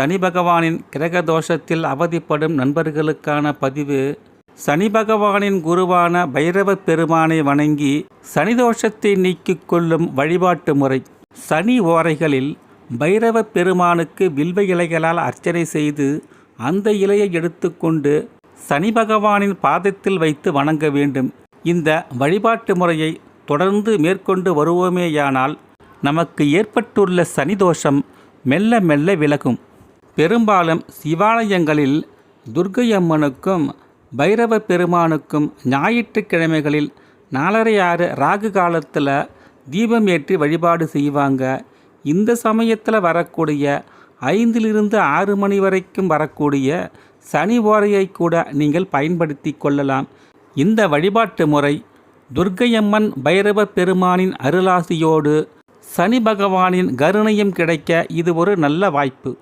சனி பகவானின் கிரக தோஷத்தில் அவதிப்படும் நண்பர்களுக்கான பதிவு சனி பகவானின் குருவான பைரவ பெருமானை வணங்கி சனி தோஷத்தை நீக்கிக் கொள்ளும் வழிபாட்டு முறை. சனி ஓரைகளில் பைரவ பெருமானுக்கு வில்வ இலைகளால் அர்ச்சனை செய்து அந்த இலையை எடுத்துக்கொண்டு சனி பகவானின் பாதத்தில் வைத்து வணங்க வேண்டும். இந்த வழிபாட்டு முறையை தொடர்ந்து மேற்கொண்டு வருவோமேயானால் நமக்கு ஏற்பட்டுள்ள சனி தோஷம் மெல்ல மெல்ல விலகும். பெரும்பாலும் சிவாலயங்களில் துர்க்கையம்மனுக்கும் பைரவ பெருமானுக்கும் ஞாயிற்றுக்கிழமைகளில் நாலரை ஆறு ராகு காலத்தில் தீபம் ஏற்றி வழிபாடு செய்வாங்க. இந்த சமயத்தில் வரக்கூடிய ஐந்திலிருந்து ஆறு மணி வரைக்கும் வரக்கூடிய சனி ஓரையை கூட நீங்கள் பயன்படுத்தி கொள்ளலாம். இந்த வழிபாட்டு முறை துர்க்கையம்மன் பைரவ பெருமானின் அருளாசியோடு சனி பகவானின் கருணையும் கிடைக்க இது ஒரு நல்ல வாய்ப்பு.